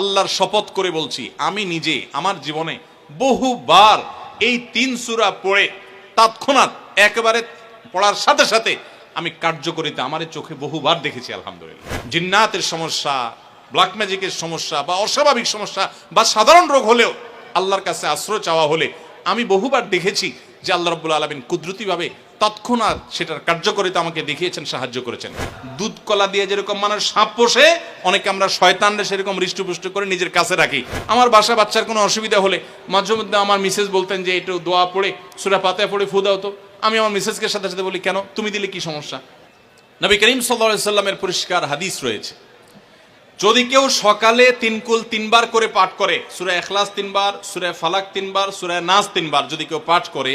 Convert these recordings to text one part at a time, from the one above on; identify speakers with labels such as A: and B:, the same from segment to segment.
A: আল্লাহর শপথ করে বলছি, আমি নিজে, আমার জীবনে বহুবার এই তিন সূরা পড়ে তৎক্ষণাৎ একেবারে পড়ার সাথে সাথে আমি কার্যকরিতা আমার চোখে বহুবার দেখেছি, আলহামদুলিল্লাহ। জিন্নাতের সমস্যা ব্ল্যাক ম্যাজিকের সমস্যা বা অস্বাভাবিক সমস্যা বা সাধারণ রোগ হলেও আল্লাহর কাছে আশ্রয় চাওয়া হলে আমি বহুবার দেখেছি যে আল্লাহ রব্বুল আলমিন কুদরতিভাবে তৎক্ষণাৎ সেটার কার্যকরিতা আমাকে দেখিয়েছেন, সাহায্য করেছেন। দুধ কলা দিয়ে যেরকম মানুষ সাপ পোষে, অনেকে আমরা শয়তানরা সেরকম হৃষ্টপুষ্ট করে নিজের কাছে রাখি। আমার বাসা বাচ্চার কোনো অসুবিধা হলে মাঝে মধ্যে আমার মিসেস বলতেন যে, একটু দোয়া পড়ে, সুরা পাতায় পড়ে ফু দাও তো। আমি আমার মিসেসকে সাথে সাথে বলি, কেন? তুমি দিলে কি সমস্যা? নবী করিম সাল্লা সাল্লামের পরিষ্কার হাদিস রয়েছে। যদি কেউ সকালে তিনকুল তিনবার করে পাঠ করে, সুরা এখলাস তিনবার, সুরা ফালাক তিনবার, সুরা নাস তিনবার যদি কেউ পাঠ করে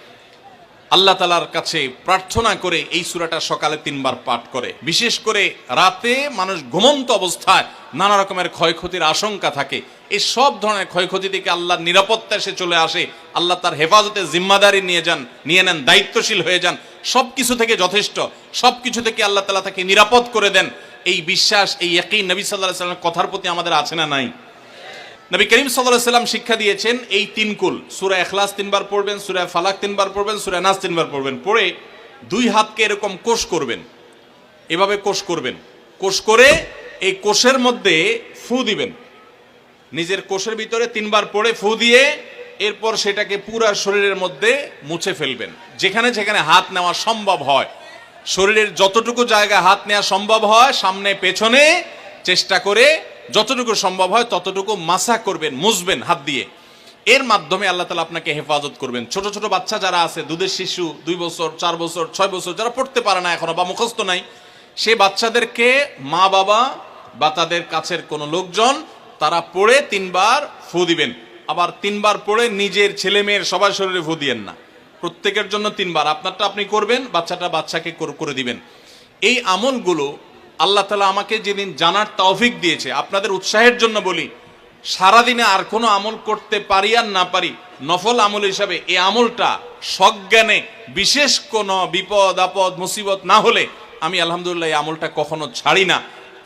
A: আল্লাহ তালার কাছে প্রার্থনা করে এই সুরাটা সকালে তিনবার পাঠ করে। বিশেষ করে রাতে মানুষ ঘুমন্ত অবস্থায় নানা রকমের ক্ষয়ক্ষতির আশঙ্কা থাকে। এই সব ধরনের ক্ষয়ক্ষতি থেকে আল্লাহর নিরাপত্তা এসে চলে আসে। আল্লাহ তার হেফাজতে জিম্মাদারি নিয়ে যান, নিয়ে নেন, দায়িত্বশীল হয়ে যান। সব কিছু থেকে যথেষ্ট। সব কিছু থেকে আল্লাহ তালা তাকে নিরাপদ করে দেন। এই বিশ্বাস, এই একই নবী সাল্লাহ সাল্লামের কথার প্রতি আমাদের আছে না নাই? নবী করিম সাল্লাম শিক্ষা দিয়েছেন এই তিন কুল। সুরা এখলাস তিনবার পড়বেন, সুরা ফালাক তিনবার পড়বেন, সুরা নাস তিনবার পড়বেন। পড়ে দুই হাতকে এরকম কোষ করবেন। এভাবে কোষ করবেন। কোষ করে এই কোষের মধ্যে ফু দিবেন। নিজের কোষের ভিতরে তিনবার পড়ে ফু দিয়ে এরপর সেটাকে পুরা শরীরের মধ্যে মুছে ফেলবেন। যেখানে যেখানে হাত নেওয়া সম্ভব হয়। শরীরের যতটুকু জায়গায় হাত নেওয়া সম্ভব হয়, সামনে পেছনে চেষ্টা করে যতটুকু সম্ভব হয়, ততটুকু মাসা করবেন, মুছবেন হাত দিয়ে। এর মাধ্যমে আল্লাহ তালা আপনাকে হেফাজত করবেন। ছোট ছোট বাচ্চা যারা আছে, দুধের শিশু, দুই বছর, চার বছর, ছয় বছর, যারা পড়তে পারে না এখনও বা মুখস্থ নাই সে বাচ্চাদেরকে মা বাবা বা তাদের কাছের কোনো লোকজন তারা পড়ে তিনবার ফু দিবেন। আবার তিনবার পড়ে নিজের ছেলে মেয়ের সবার শরীরে ফু দিয়েন না। প্রত্যেকের জন্য তিনবার। আপনারটা আপনি করবেন, বাচ্চাটা বাচ্চাকে করে দিবেন। এই আমলগুলো আল্লাহ তালা আমাকে যেদিন জানার তৌফিক দিয়েছে, আপনাদের উৎসাহের জন্য বলি, সারাদিনে আর কোনো আমল করতে পারি আর না পারি, নফল আমল হিসাবে এই আমলটা সজ্ঞানে বিশেষ কোনো বিপদ, আপদ, মুসিবত না হলে আমি আলহামদুলিল্লাহ এই আমলটা কখনো ছাড়ি না।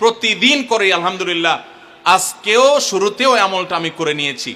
A: প্রতিদিন করি আলহামদুলিল্লাহ, আজকেও শুরুতেও আমলটা আমি করে নিয়েছি।